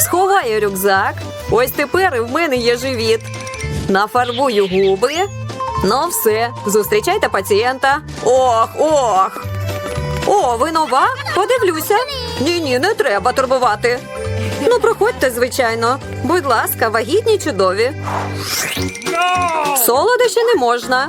Сховаю рюкзак. Ось тепер і в мене є живіт. Нафарбую губи. Ну все, зустрічайте пацієнта. Ох, ох. О, ви нова? Подивлюся. Ні, ні, не треба турбувати. Ну, проходьте, звичайно. Будь ласка, вагітні чудові. Солодощі не можна.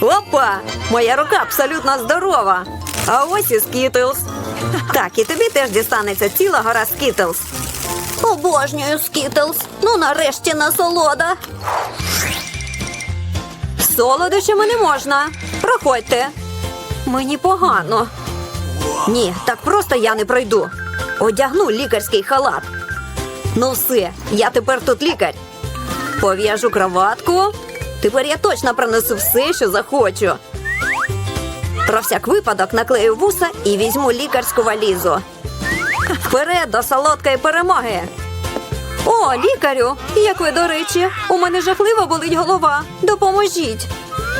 Опа! Моя рука абсолютно здорова. А ось і скітлз. Так, і тобі теж дістанеться ціла гора скітлз. Обожнюю скітлз. Ну нарешті насолода. Солодощами не можна. Проходьте. Мені погано. Ні, так просто я не пройду. Одягну лікарський халат. Ну все, я тепер тут лікар. Пов'яжу кроватку. Тепер я точно пронесу все, що захочу. Про всяк випадок наклею вуса і візьму лікарську валізу. Вперед до солодкої перемоги. О, лікарю! Як ви, до речі, у мене жахливо болить голова. Допоможіть.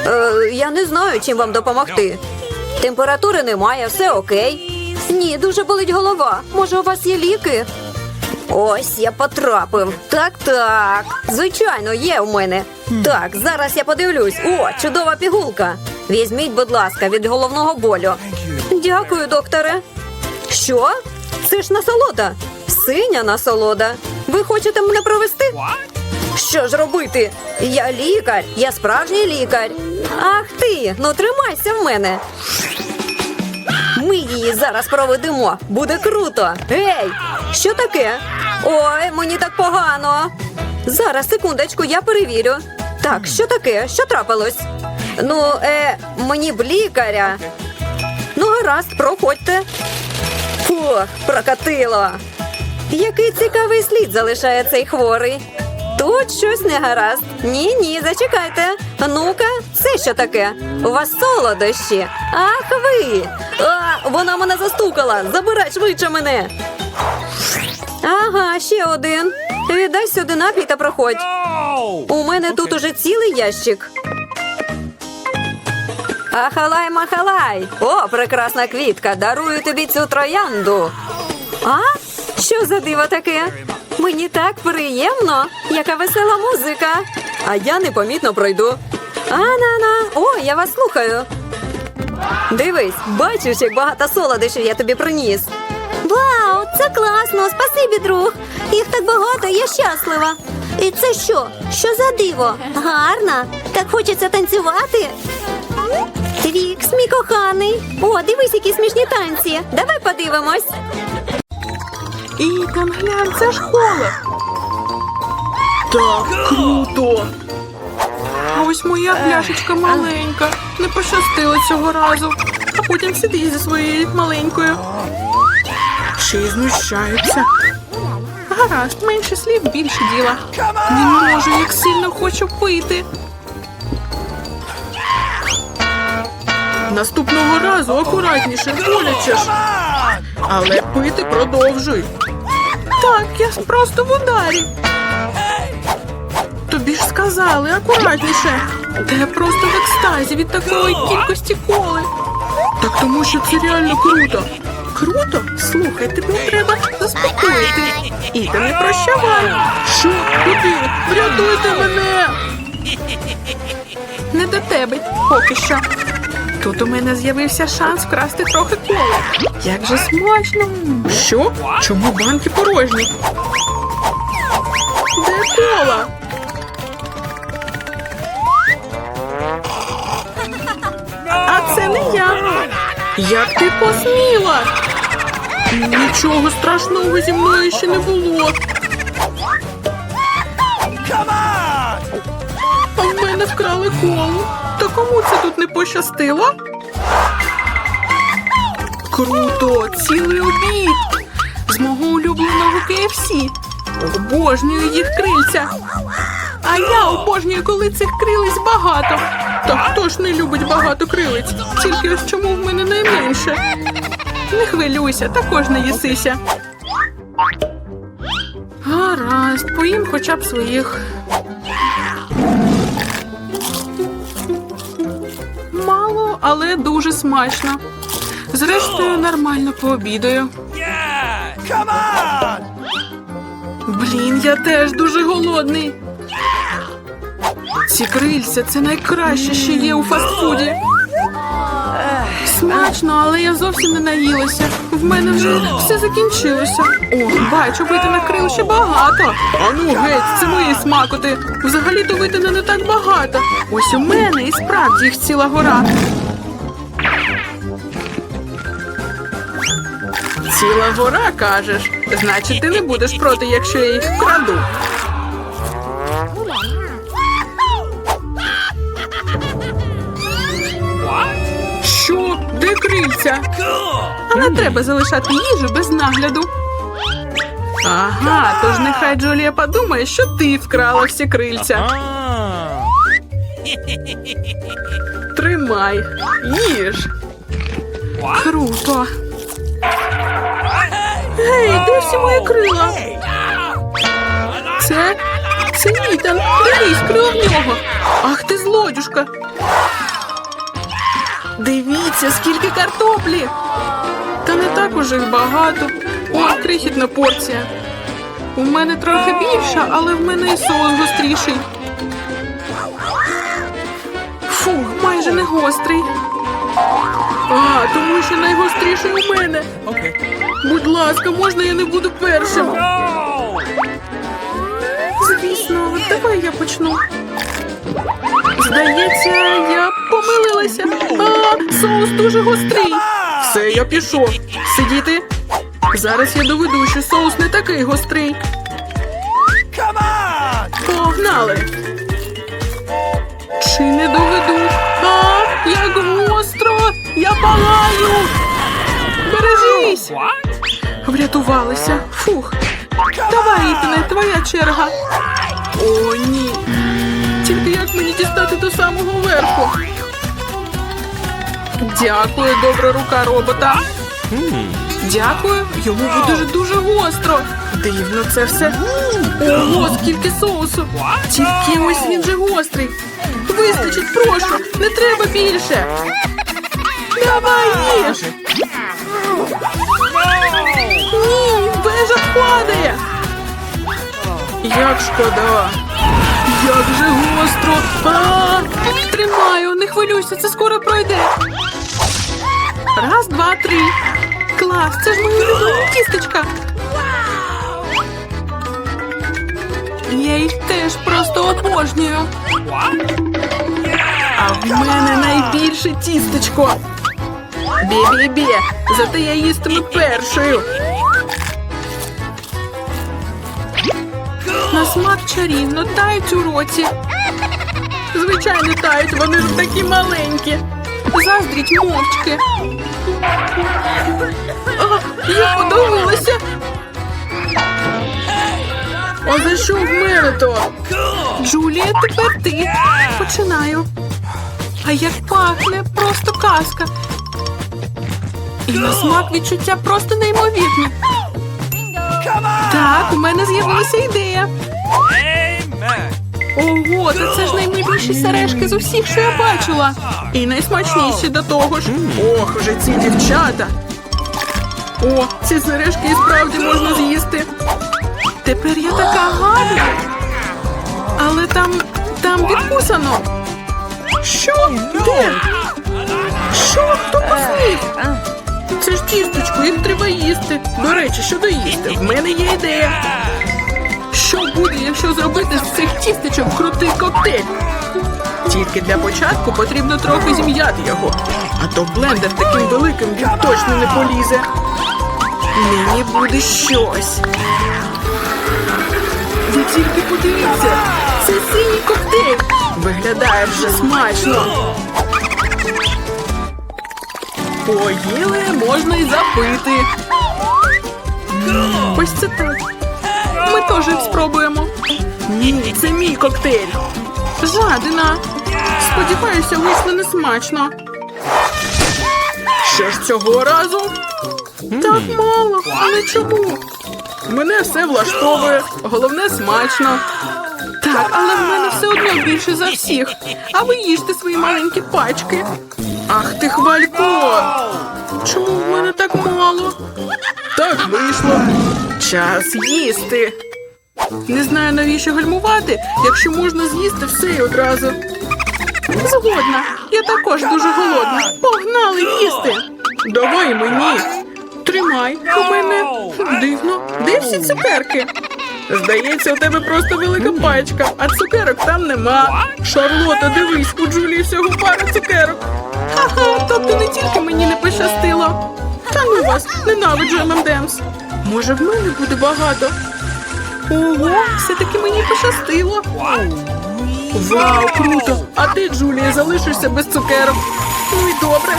Е, я не знаю, чим вам допомогти. Температури немає, все окей. Ні, дуже болить голова. Може, у вас є ліки? Ось я потрапив. Так, так. Звичайно, є у мене. Так, зараз я подивлюсь. О, чудова пігулка. Візьміть, будь ласка, від головного болю. Дякую, докторе. Що? Це ж насолода. Синя насолода. Ви хочете мене провести? Що ж робити? Я лікар, я справжній лікар. Ах ти, ну тримайся в мене. Ми її зараз проведемо. Буде круто. Гей, що таке? Ой, мені так погано. Зараз, секундочку, я перевірю. Так, що таке? Що трапилось? Ну, е, мені б лікаря. Ну, гаразд, проходьте. Фух, прокатило. Який цікавий слід залишає цей хворий. Тут щось не гаразд. Ні, ні, зачекайте. Ну-ка, це що таке? У вас солодощі. Ах ви! А, вона мене застукала. Забирай швидше мене. Ага, ще один. Віддай сюди напій та проходь. У мене тут уже цілий ящик. Ахалай махалай! О, прекрасна квітка! Дарую тобі цю троянду. А? Що за диво таке? Мені так приємно, яка весела музика. А я непомітно пройду. А-на-на, о, я вас слухаю. Дивись, бачиш, як багато солодощів я тобі приніс. Вау, це класно! Спасибі, друг. Їх так багато, я щаслива. І це що? Що за диво? Гарно. Так хочеться танцювати. Твікс, мій коханий. О, дивись, які смішні танці. Давай подивимось. Ітан, глянь, це холод. Так круто. Ось моя пляшечка маленька. Не пощастило цього разу. А потім сидить зі своєю маленькою. Ще й знущаються. Гаразд, менше слів, більше діла. Не можу, як сильно хочу пити. Наступного разу акуратніше, боляче ж. Але пити продовжуй. Так, я просто в ударі. Тобі ж сказали акуратніше. Та я просто в екстазі від такої кількості коли. Так тому що це реально круто. Круто? Слухай, тебе треба заспокоїти. Іта, не прощавай. Що? Куди? Врятуйте мене. Не до тебе поки що. Тут у мене з'явився шанс вкрасти трохи кола. Як же смачно! Що? Чому банки порожні? Де кола? А це не я. Як ти посміла? Нічого страшного зі мною ще не було. А в мене вкрали коло. Та кому це тут не пощастило? Круто! Цілий обід! З мого улюбленого KFC. Обожнюю їх крильця. А я обожнюю, коли цих крилиць багато. Та хто ж не любить багато крилиць? Тільки ось чому в мене найменше? Не хвилюйся, також не їсися. Гаразд, поїм хоча б своїх. Мало, але дуже смачно. Зрештою, нормально пообідаю. Блін, я теж дуже голодний. Ці крильця це найкраще, що є у фастфуді. Смачно, але я зовсім не наїлася. В мене вже все закінчилося. О, бачу, витина крил ще багато. А ну геть, це мої смакоти. Взагалі-то витина не так багато. Ось у мене і справді їх ціла гора. Ціла гора, кажеш. Значить, ти не будеш проти, якщо я їх вкраду. Крильця? А не треба залишати їжу без нагляду. Ага, тож нехай Джолія подумає, що ти вкрала всі крильця. Тримай, їж. Круто. Гей, де всі мої крила? Це? Це Ітан. Дивись, крила в нього. Ах ти злодюшка. Дивіться, скільки картоплі. Та не так уже й багато. О, крихітна порція. У мене трохи більша, але в мене і соус гостріший. Фу, майже не гострий. А, тому що найгостріший у мене. Будь ласка, можна я не буду першим? Звісно, давай я почну. Здається, я помилилася. А, соус дуже гострий. Все, я пішов. Сидіти. Зараз я доведу, що соус не такий гострий. Погнали. Чи не доведу? А, як гостро! Я палаю! Бережись! Врятувалися. Фух. Давай, Ітане, твоя черга. О, ні. Тільки як мені дістати до самого верху? Дякую, добра рука робота. Дякую, йому буде дуже гостро. Дивно це все. Ого, скільки соусу. Тільки ось він же гострий. Вистачить, прошу, не треба більше. Давай їж. Ні, вежа падає. Як шкода. Як же гостро. А, тримаю, не хвилюйся, це скоро пройде. Раз, два, три. Клас, це ж моя улюблена кісточка. Я їх теж просто обожнюю. А в мене найбільше тістечко. Бі-бі-бі, зате я їстиму першою. На смак чарівно тають у роті. Звичайно, тають, вони ж такі маленькі. Заздріть мовчки. А, я подивилася. А за що в мене то? Джулія, тепер ти. Починаю. А як пахне, просто казка. І на смак відчуття просто неймовірні. Так, у мене з'явилася ідея. Amen. Ого, та це ж наймиліші сережки з усіх, що я бачила. І найсмачніші до того ж. Ох, вже ці дівчата. О, ці сережки і справді можна з'їсти. Тепер я така гарна. Але там, там відкусано. Що? Де? Що? Хто посмів? Це ж тісточку, їх треба їсти. До речі, що доїсти? В мене є ідея. Що буде, якщо зробити з цих тістечок крутий коктейль? Тільки для початку потрібно трохи зім'яти його, а то блендер таким великим він точно не полізе. Мені буде щось. Ви тільки подивіться, це синій коктейль. Виглядає вже смачно. Поїли, можна і запити. Ні, це мій коктейль. Жадина. Сподіваюся, вийшло не смачно. Що ж цього разу? Так мало, але чому? Мене все влаштовує, головне смачно. Так, але в мене все одно більше за всіх. А ви їжте свої маленькі пачки. Ах ти хвалько! Чому в мене так мало? Так вийшло. Час їсти. Не знаю, навіщо гальмувати, якщо можна з'їсти все і одразу. Згодна, я також дуже голодна. Погнали їсти. Давай мені. Тримай, у мене дивно. Де всі цукерки? Здається, у тебе просто велика пачка, а цукерок там нема. Шарлота, дивись, у Джулії всього пара цукерок. Ха-ха, тобто не тільки мені не пощастило. Та ну вас, ненавиджу ММДМС. Може, в мене буде багато. Ого, все-таки мені пощастило. Вау, круто! А ти, Джулія, залишишся без цукерок. Ну і добре.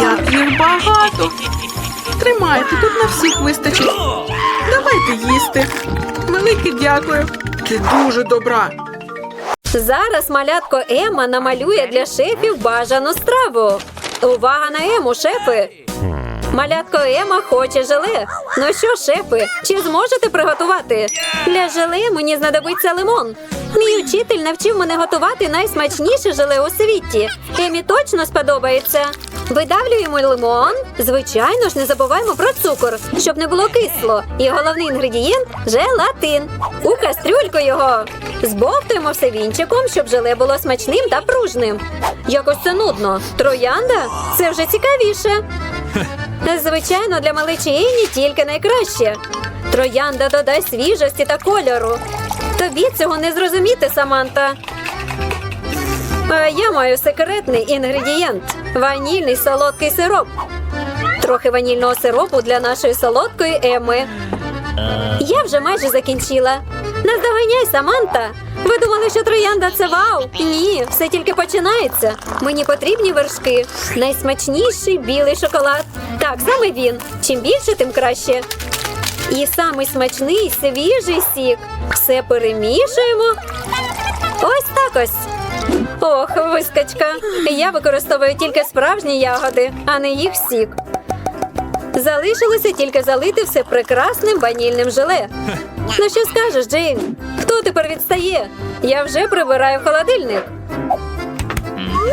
Як їх багато. Тримайте, тут на всіх вистачить. Давайте їсти. Велике дякую. Ти дуже добра. Зараз малятко Ема намалює для шефів бажану страву. Увага на Ему, шефи! Малятко Ема хоче желе. Ну що, шефи, чи зможете приготувати? Для желе мені знадобиться лимон. Мій учитель навчив мене готувати найсмачніше желе у світі. Емі точно сподобається. Видавлюємо лимон. Звичайно ж, не забуваємо про цукор, щоб не було кисло. І головний інгредієнт желатин. У кастрюльку його. Збовтуємо все вінчиком, щоб желе було смачним та пружним. Якось це нудно. Троянда це вже цікавіше. Звичайно, для малечі Ені тільки найкраще. Троянда додасть свіжості та кольору. Тобі цього не зрозуміти, Саманта. А я маю секретний інгредієнт ванільний солодкий сироп. Трохи ванільного сиропу для нашої солодкої Еми. Я вже майже закінчила. Наздоганяй, Саманта. Ви думали, що троянда це вау? Ні, все тільки починається. Мені потрібні вершки. Найсмачніший білий шоколад. Так, саме він. Чим більше, тим краще. І самий смачний свіжий сік. Все перемішуємо. Ось так ось. Ох, вискочка. Я використовую тільки справжні ягоди, а не їх сік. Залишилося тільки залити все прекрасним ванільним желе. Ну що скажеш, Джейн? Хто тепер відстає? Я вже прибираю холодильник.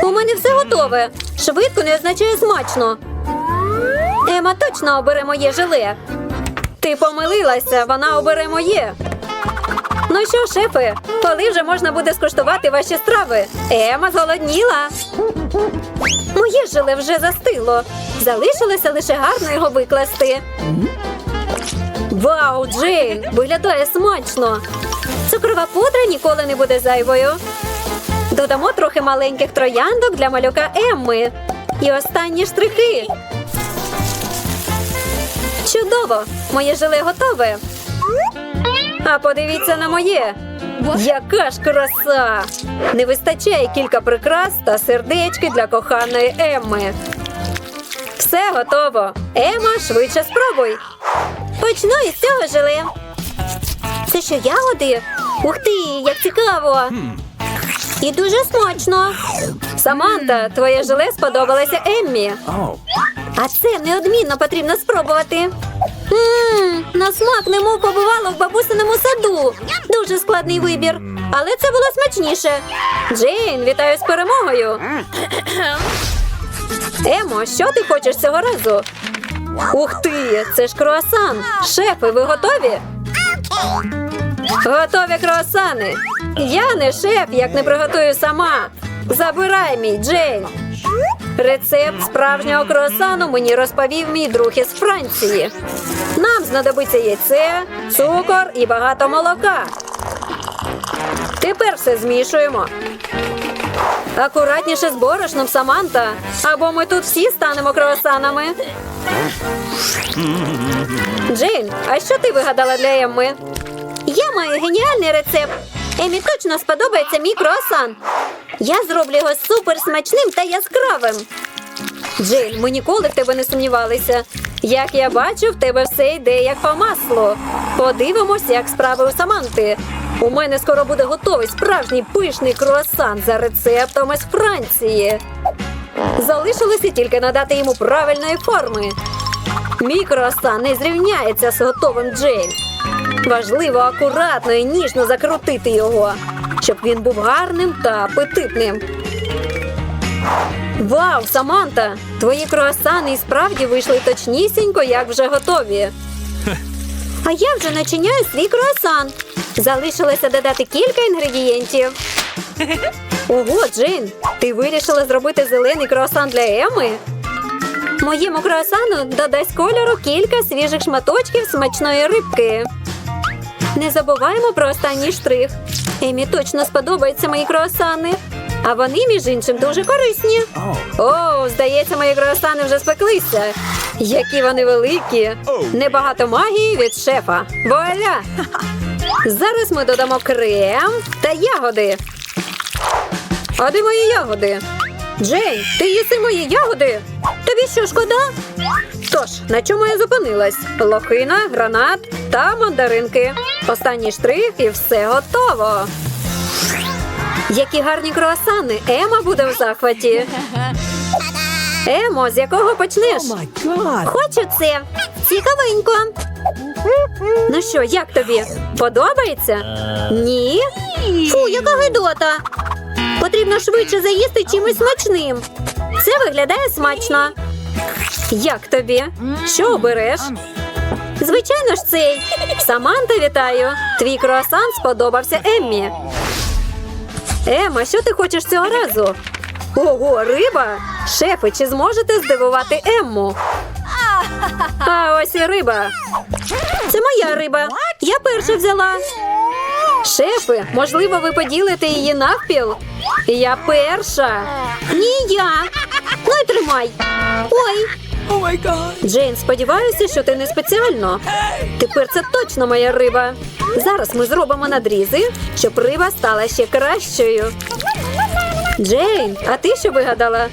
У мене все готове. Швидко не означає смачно. Ема точно обере моє желе. Ти помилилася, вона обере моє. Ну що, шефи, коли вже можна буде скуштувати ваші страви? Ема зголодніла. Моє желе вже застило. Залишилося лише гарно його викласти. Вау, Джейн! Виглядає смачно. Цукрова пудра ніколи не буде зайвою. Додамо трохи маленьких трояндок для малюка Емми. І останні штрихи. Чудово! Моє желе готове. А подивіться на моє. Яка ж краса! Не вистачає кілька прикрас та сердечки для коханої Емми. Все готово. Ема, швидше спробуй. Почну із цього желе. Це що ягоди? Ух ти, як цікаво! І дуже смачно. Саманта, твоє желе сподобалося Еммі. А це неодмінно потрібно спробувати. Ммм, на смак немов побувала в бабусиному саду. Дуже складний вибір. Але це було смачніше. Джейн, вітаю з перемогою. Емо, що ти хочеш цього разу? Ух ти, це ж круасан. Шефи, ви готові? Готові круасани. Я не шеф, як не приготую сама. Забирай мій Джейн. Рецепт справжнього круасану мені розповів мій друг із Франції. Нам знадобиться яйце, цукор і багато молока. Тепер все змішуємо. Акуратніше з борошном, Саманта, або ми тут всі станемо круасанами. Джейн, а що ти вигадала для Емми? Я маю геніальний рецепт. Емі точно сподобається мій круасан. Я зроблю його супер смачним та яскравим. Джейн, ми ніколи в тебе не сумнівалися. Як я бачу, в тебе все йде як по маслу. Подивимось, як справи у Саманти. У мене скоро буде готовий справжній пишний круасан за рецептом із Франції. Залишилося тільки надати йому правильної форми. Мій круасан не зрівняється з готовим Джейн. Важливо акуратно і ніжно закрутити його, щоб він був гарним та апетитним. Вау, Саманта! Твої круасани і справді вийшли точнісінько, як вже готові. А я вже начиняю свій круасан. Залишилося додати кілька інгредієнтів. Ого, Джейн, ти вирішила зробити зелений круасан для Еми? Моєму круасану додасть кольору кілька свіжих шматочків смачної рибки. Не забуваємо про останній штрих. Емі точно сподобаються мої круасани. А вони, між іншим, дуже корисні. О, здається, мої круасани вже спеклися. Які вони великі. Небагато магії від шефа. Вуаля! Зараз ми додамо крем та ягоди. А де мої ягоди? Джейн, ти їси мої ягоди? Тобі що шкода? Тож, на чому я зупинилась? Лохина, гранат та мандаринки. Останній штрих і все готово. Які гарні круасани! Ема буде в захваті. Емо, з якого почнеш? God. Хочу це. Цікавенько. Ну що, як тобі? Подобається? Ні? Фу, яка гидота. Потрібно швидше заїсти чимось смачним. Це виглядає смачно. Як тобі? Що обереш? Звичайно ж, цей. Саманта, вітаю. Твій круасан сподобався Еммі. Ема, що ти хочеш цього разу? Ого, риба! Шефи, чи зможете здивувати Емму? А ось і риба. Це моя риба. Я перша взяла. Шефи, можливо, ви поділите її навпіл? Я перша. Ні, я. Ну й тримай. Ой, Oh. Джейн, сподіваюся, що ти не спеціально. Тепер це точно моя риба. Зараз ми зробимо надрізи, щоб риба стала ще кращою. Джейн, а ти що вигадала?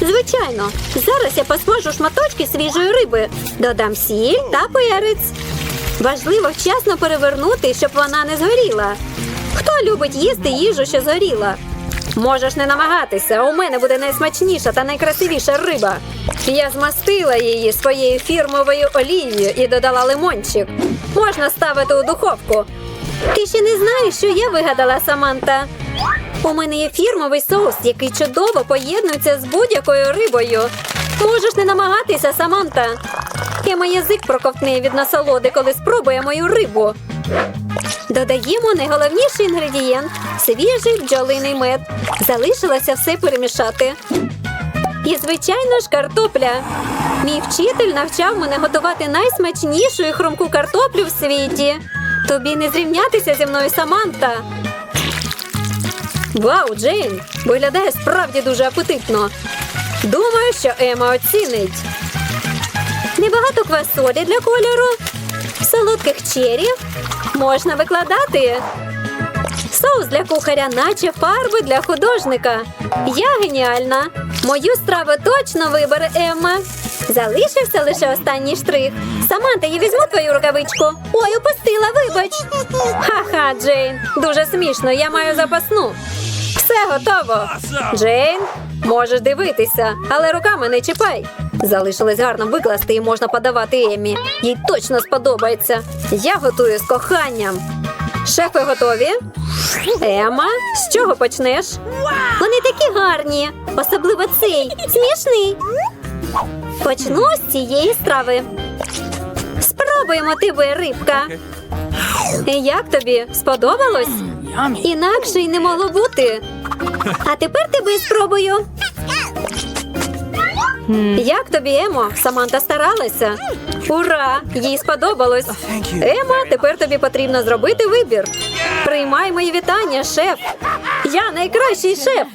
Звичайно, зараз я посмажу шматочки свіжої риби, додам сіль та перець. Важливо вчасно перевернути, щоб вона не згоріла. Хто любить їсти їжу, що згоріла? Можеш не намагатися, у мене буде найсмачніша та найкрасивіша риба. Я змастила її своєю фірмовою олією і додала лимончик. Можна ставити у духовку. Ти ще не знаєш, що я вигадала, Саманта. У мене є фірмовий соус, який чудово поєднується з будь-якою рибою. Можеш не намагатися, Саманта. Ема язик проковтне від насолоди, коли спробує мою рибу. Додаємо найголовніший інгредієнт свіжий бджолиний мед. Залишилося все перемішати. І, звичайно ж, картопля. Мій вчитель навчав мене готувати найсмачнішу і хрумку картоплю в світі. Тобі не зрівнятися зі мною, Саманта. Вау, Джейн! Виглядає справді дуже апетитно. Думаю, що Ема оцінить. Небагато квасолі для кольору, солодких черів можна викладати. Соус для кухаря, наче фарби для художника. Я геніальна. Мою страву точно вибере Емма. Залишився лише останній штрих. Саманта, я візьму твою рукавичку. Ой, упустила, вибач. Ха-ха, Джейн. Дуже смішно, я маю запасну. Все готово. Джейн, можеш дивитися, але руками не чіпай. Залишилось гарно викласти і можна подавати Емі. Їй точно сподобається. Я готую з коханням. Шефи готові? Ема, з чого почнеш? Вони такі гарні, особливо цей смішний. Почну з цієї страви. Спробуємо тебе, рибка. Як тобі? Сподобалось? Інакше й не могло бути. А тепер тебе спробую. Як тобі, Емо? Саманта старалася. Ура! Їй сподобалось. Емо, тепер тобі потрібно зробити вибір. Приймай мої вітання, шеф. Я найкращий шеф.